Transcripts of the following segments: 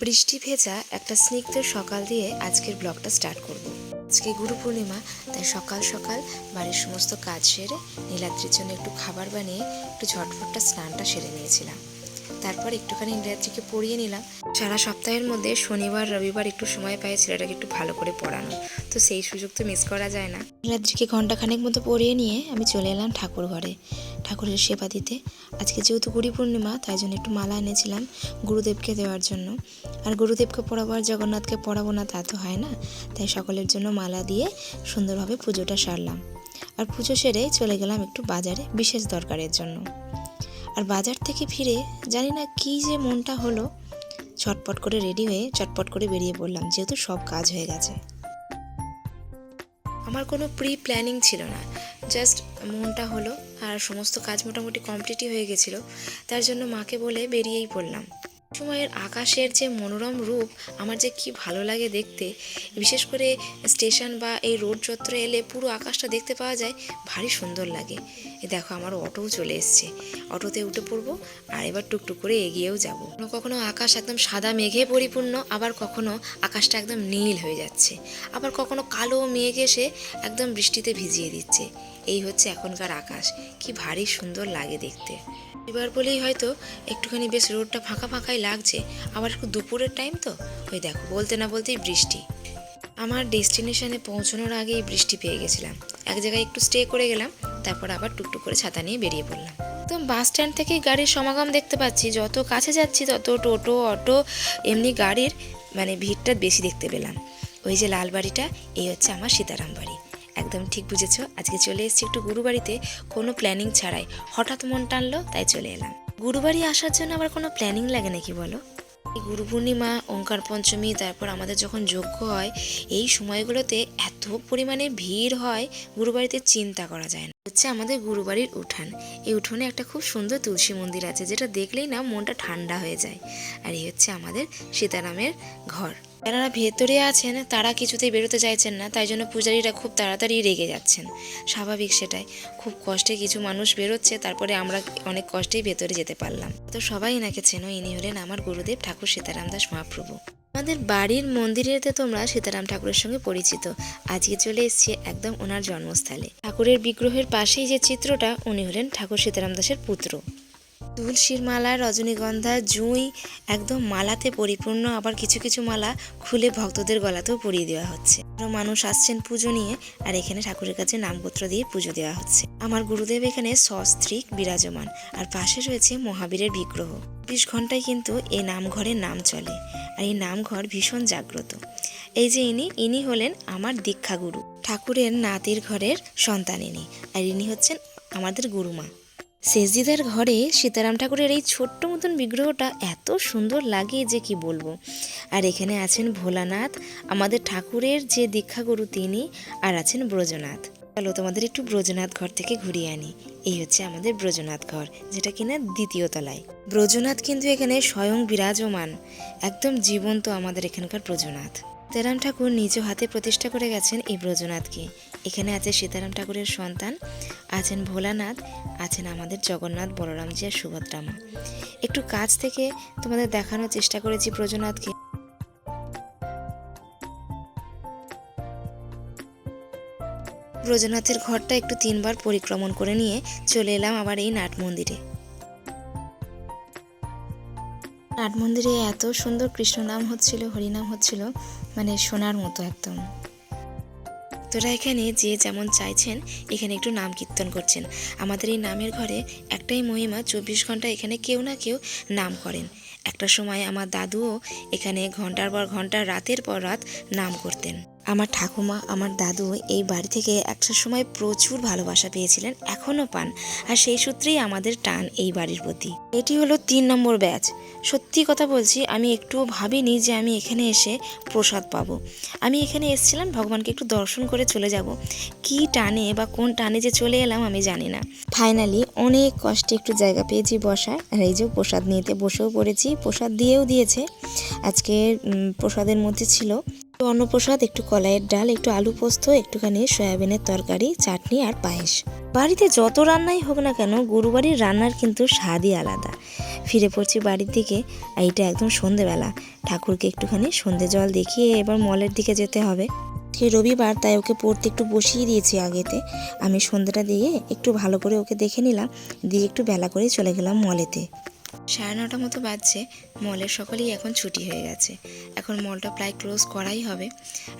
বৃষ্টি ভেজা একটা স্নিগ্ধের সকাল দিয়ে আজকের ব্লগটা স্টার্ট করব। আজকে গুরু পূর্ণিমা, তাই সকাল সকাল বাড়ির সমস্ত কাজ সেরে নীলাদ্রির জন্য একটু খাবার বানিয়ে একটু ঝটফটটা স্নানটা সেরে নিয়েছিলাম। তারপর একটুখানি নীলাদ্রিকে পড়িয়ে নিলাম। সারা সপ্তাহের মধ্যে শনিবার, রবিবার একটু সময় পাই ছেলেটাকে একটু ভালো করে পড়ানো তো সেই সুযোগ তো মিস করা যায় না। নীলাদ্রিকে ঘন্টাখানেক মতো পড়িয়ে নিয়ে আমি চলে এলাম ঠাকুর ঘরে ঠাকুরের সেবা দিতে। আজকে যেহেতু গুড়ি পূর্ণিমা, তাই জন্য একটু মালা এনেছিলাম গুরুদেবকে দেওয়ার জন্য। আর গুরুদেবকে পড়াবো আর জগন্নাথকে পড়াবো না তা তো হয় না। তাই সকলের জন্য মালা দিয়ে সুন্দরভাবে পুজোটা সারলাম। আর পুজো সেরে চলে গেলাম একটু বাজারে বিশেষ দরকারের জন্য। আর বাজার থেকে ফিরে জানি না কী যে মনটা হলো, ছটপট করে রেডি হয়ে চটপট করে বেরিয়ে পড়লাম, যেহেতু সব কাজ হয়ে গেছে। আমার কোনো প্রি প্ল্যানিং ছিল না জাস্ট মনটা হলো আর সমস্ত কাজ মোটামুটি কমপ্লিটই হয়ে গেছিল, তার জন্য মাকে বলে বেরিয়েই পড়লাম। সময়ের আকাশের যে মনোরম রূপ, আমার যে কি ভালো লাগে দেখতে, বিশেষ করে স্টেশন বা এই রোড চত্বরে এলে পুরো আকাশটা দেখতে পাওয়া যায়, ভারী সুন্দর লাগে। দেখো, আমার অটোও চলে এসছে। অটোতে উঠে পড়ব, আর এবার টুকটুক করে এগিয়েও যাব। কখনো কখনো আকাশ একদম সাদা মেঘে পরিপূর্ণ, আবার কখনো আকাশটা একদম নীল হয়ে যাচ্ছে। আবার কখনো কালো মেঘ এসে একদম বৃষ্টিতে ভিজিয়ে দিচ্ছে। এই হচ্ছে এখনকার আকাশ। কি ভারী সুন্দর লাগে দেখতে। এবার বলেই হয়তো একটুখানি বেশ রোডটা ফাঁকা ফাঁকাই লাগছে। আবার একটু দুপুরের টাইম তো? ওই দেখো, বলতে না বলতেই বৃষ্টি। আমার ডেস্টিনেশনে পৌঁছানোর আগেই বৃষ্টি পেয়ে গেছিলাম। এক জায়গায় একটু স্টে করে গেলাম, তারপর আবার টুকটুক করে ছাতা নিয়ে বেরিয়ে পড়লাম। তো বাস স্ট্যান্ড থেকে গাড়ির সমাগম দেখতে পাচ্ছি। যত কাছে যাচ্ছি, তত টোটো, অটো, এমনি গাড়ির মানে ভিড়টা বেশি দেখতে পেলাম। ওই যে লাল বাড়িটা, এই হচ্ছে আমার সীতারাম বাড়ি। একদম ঠিক বুঝেছ। আজকে চলে এসেছি একটু গুরুবাড়িতে কোনো প্ল্যানিং ছাড়াই। হঠাৎ মন টানলো, তাই চলে এলাম। গুরুবাড়ি আসার জন্য আবার কোনো প্ল্যানিং লাগে নাকি বলো? এই গুরু পূর্ণিমা, ওঙ্কার পঞ্চমী, তারপর আমাদের যখন যজ্ঞ হয়, এই সময়গুলোতে এত পরিমাণে ভিড় হয়, গুরুবাড়িতে চিন্তা করা যায় না। হচ্ছে আমাদের গুরুবাড়ির উঠান। এই উঠোনে একটা খুব সুন্দর তুলসী মন্দির আছে, যেটা দেখলেই না মনটা ঠান্ডা হয়ে যায়। আর এই হচ্ছে আমাদের সীতারামের ঘর। যারা ভেতরে আছেন, তারা কিছুতেই বেরোতে চাইছেন না, তাই জন্য পূজারীরা খুব তাড়াতাড়ি রেগে যাচ্ছেন। স্বাভাবিক সেটাই। খুব কষ্টে কিছু মানুষ বেরোচ্ছে, তারপরে আমরা অনেক কষ্টেই ভেতরে যেতে পারলাম। তো সবাই এনাকে চেনো, ইনি হলেন আমার গুরুদেব ঠাকুর সীতারাম দাস মহাপ্রভু। আমাদের বাড়ির মন্দিরেতে তোমরা সীতারাম ঠাকুরের সঙ্গে পরিচিত। আজকে চলে এসেছি একদম ওনার জন্মস্থলে। ঠাকুরের বিগ্রহের পাশেই যে চিত্রটা, উনি হলেন ঠাকুর সীতারাম দাসের পুত্র। তুলসীর মালা রজনীগন্ধা, জুঁই, একদম মালাতে পরিপূর্ণ। আবার কিছু কিছু মালা খুলে ভক্তদের গলাতেও পরিয়ে দেওয়া হচ্ছে। মানুষ আসছেন পুজো নিয়ে, আর এখানে ঠাকুরের কাছে নামপত্র দিয়ে পুজো দেওয়া হচ্ছে। আমার গুরুদেব এখানে সস্ত্রিক বিরাজমান, আর পাশে রয়েছে মহাবীরের বিগ্রহ। চব্বিশ ঘন্টায় কিন্তু এই নামঘরের নাম চলে, আর এই নামঘর ভীষণ জাগ্রত। এই যে ইনি ইনি হলেন আমার দীক্ষাগুরু। ঠাকুরের নাতির ঘরের সন্তান ইনি, আর ইনি হচ্ছেন আমাদের গুরুমা। সেজদিদার ঘরে সীতারাম ঠাকুরের এই ছোট্ট মতন বিগ্রহটা এত সুন্দর লাগে যে কি বলব। আর এখানে আছেন ভোলানাথ, আমাদের ঠাকুরের যে দীক্ষাগুরু তিনি, আর আছেন ব্রজনাথ। চলো তোমাদের একটু ব্রজনাথ ঘর থেকে ঘুরিয়ে আনি। এই হচ্ছে আমাদের ব্রজনাথ ঘর, যেটা কিনা দ্বিতীয় তলায়। ব্রজনাথ কিন্তু এখানে স্বয়ং বিরাজমান, একদম জীবন্ত আমাদের এখানকার ব্রজনাথ। সীতারাম ঠাকুর নিজ হাতে প্রতিষ্ঠা করে গেছেন এই ব্রজনাথকে। এখানে আছে সীতারাম ঠাকুরের সন্তান, আছেন ভোলানাথ, আছেন আমাদের জগন্নাথ বলরামজি আর সুভদ্রামা। একটু কাছ থেকে তোমাদের দেখানোর চেষ্টা করেছি ব্রজনাথকে ব্রজনাথের ঘরটা একটু তিনবার পরিক্রমণ করে নিয়ে চলে এলাম আবার এই নাট মন্দিরে। নাট মন্দিরে এত সুন্দর কৃষ্ণ নাম হচ্ছিল, হরিনাম হচ্ছিল মানে শোনার মতো একদম। তোরা এখানে যে যেমন চাইছেন, এখানে একটু নাম কীর্তন করছেন। আমাদের এই নামের ঘরে একটাই মহিমা, চব্বিশ ঘণ্টা এখানে কেউ না কেউ নাম করেন। একটা সময় আমার দাদুও এখানে ঘণ্টার পর ঘণ্টা, রাতের পর রাত নাম করতেন। আমার ঠাকুমা, আমার দাদু এই বাড়ি থেকে একটা সময় প্রচুর ভালোবাসা পেয়েছিলেন, এখনও পান। আর সেই সূত্রেই আমাদের টান এই বাড়ির প্রতি। এটি হলো তিন নম্বর ব্যাচ। সত্যি কথা বলছি, আমি একটুও ভাবিনি যে আমি এখানে এসে প্রসাদ পাবো। আমি এখানে এসেছিলাম, ভগবানকে একটু দর্শন করে চলে যাব। কি টানে বা কোন টানে যে চলে এলাম আমি জানি না। ফাইনালি অনেক কষ্টে একটু জায়গা পেয়েছি বসায় আর এই যে প্রসাদ নিতে বসেও পড়েছি, প্রসাদ দিয়েও দিয়েছে। আজকে প্রসাদের মধ্যে ছিল অন্নপ্রসাদ, একটু কলাইয়ের ডাল, একটু আলু পোস্ত, একটুখানি সয়াবিনের তরকারি, চাটনি আর পায়েস। বাড়িতে যত রান্নাই হোক না কেন, গুরুবাড়ির রান্নার কিন্তু স্বাদই আলাদা। ফিরে পড়ছি বাড়ির দিকে, আর এটা একদম সন্ধেবেলা। ঠাকুরকে একটুখানি সন্ধে জল দেখিয়ে এবার মলের দিকে যেতে হবে। সে রবিবার, তাই ওকে পড়তে একটু বসিয়ে দিয়েছি আগেতে। আমি সন্ধ্যাটা দিয়ে একটু ভালো করে ওকে দেখে নিলাম, দিয়ে একটু বেলা করে চলে গেলাম মলেতে। সাড়ে নটা মতো বাজছে মলের সকলেই এখন ছুটি হয়ে গেছে। এখন মলটা প্রায় ক্লোজ করাই হবে।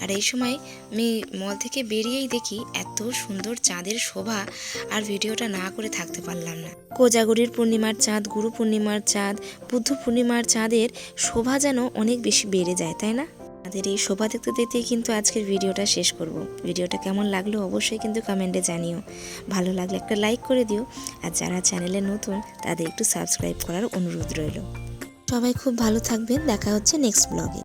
আর এই সময় আমি মল থেকে বেরিয়েই দেখি এত সুন্দর চাঁদের শোভা আর ভিডিওটা না করে থাকতে পারলাম না। কোজাগরির পূর্ণিমার চাঁদ, গুরু পূর্ণিমার চাঁদ, বুদ্ধ পূর্ণিমার চাঁদের শোভা যেন অনেক বেশি বেড়ে যায়, তাই না? তাদের এই শোভা দেখতে দেখতেই কিন্তু আজকের ভিডিওটা শেষ করব। ভিডিওটা কেমন লাগল অবশ্যই কিন্তু কমেন্টে জানিও। ভালো লাগলে একটা লাইক করে দিও। আর যারা চ্যানেলে নতুন, তাদের একটু সাবস্ক্রাইব করার অনুরোধ রইল। সবাই খুব ভালো থাকবেন। দেখা হচ্ছে নেক্সট ব্লগে